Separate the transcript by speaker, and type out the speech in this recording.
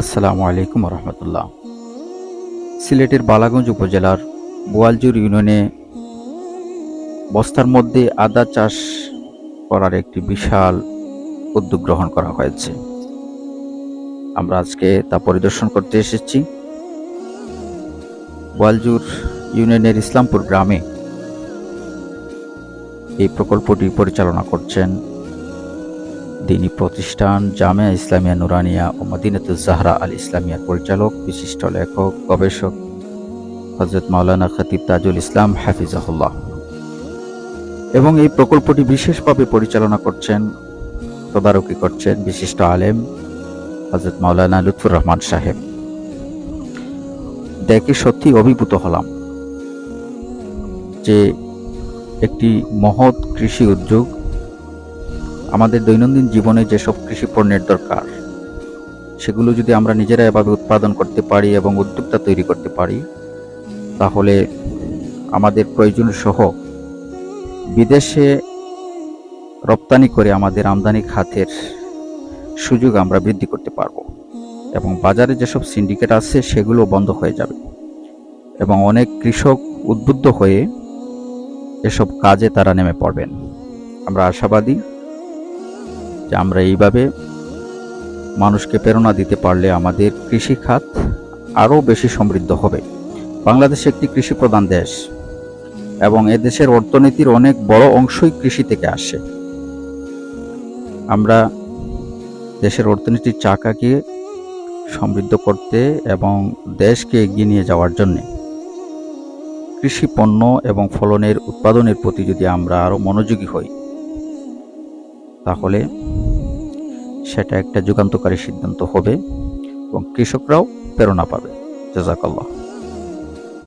Speaker 1: আসসালামু আলাইকুম রহমতুল্লাহ সিলেটের বালাগঞ্জ উপজেলার বোয়ালজুর ইউনিয়নে বস্তার মধ্যে আদা চাষ করার একটি বিশাল উদ্যোগ গ্রহণ করা হয়েছে। আমরা আজকে তা পরিদর্শন করতে এসেছি। বোয়ালজুর ইউনিয়নের ইসলামপুর গ্রামে এই প্রকল্পটি পরিচালনা করছেন দিনী প্রতিষ্ঠান জামিয়া ইসলামিয়া নুরানিয়া ও মদিনাতুল জাহরা আল ইসলামিয়ার পরিচালক, বিশিষ্ট লেখক, গবেষক হজরত মাওলানা খতিব তাজুল ইসলাম হাফিজাহুল্লাহ। এবং এই প্রকল্পটি বিশেষভাবে পরিচালনা করছেন, তদারকি করছেন বিশিষ্ট আলেম হজরত মাওলানা লুৎফুর রহমান সাহেব। দেখে সত্যি অভিভূত হলাম যে একটি মহৎ কৃষি উদ্যোগ আমাদের দৈনন্দিন জীবনে যেসব কৃষি পণ্যের দরকার, সেগুলো যদি আমরা নিজেরা এভাবে উৎপাদন করতে পারি এবং উদ্যোক্তা তৈরি করতে পারি, তাহলে আমাদের প্রয়োজন সহ বিদেশে রপ্তানি করে আমাদের আমদানি খাতের সুযোগ আমরা বৃদ্ধি করতে পারব এবং বাজারে যেসব সিন্ডিকেট আছে সেগুলো বন্ধ হয়ে যাবে এবং অনেক কৃষক উদ্বুদ্ধ হয়ে এসব কাজে তারা নেমে পড়বেন। আমরা আশাবাদী যে আমরা এইভাবে মানুষকে প্রেরণা দিতে পারলে আমাদের কৃষি খাত আরও বেশি সমৃদ্ধ হবে। বাংলাদেশ একটি কৃষি প্রধান দেশ এবং এ দেশের অর্থনীতির অনেক বড় অংশই কৃষি থেকে আসে। আমরা দেশের অর্থনীতির চাকাকে সমৃদ্ধ করতে এবং দেশকে এগিয়ে নিয়ে যাওয়ার জন্যে কৃষি পণ্য এবং ফলনের উৎপাদনের প্রতি যদি আমরা আরও মনোযোগী হই তাহলে সেটা একটা যুগান্তকারী সিদ্ধান্ত হবে এবং কৃষকরাও প্রেরণা পাবে। জাজাকাল্লাহ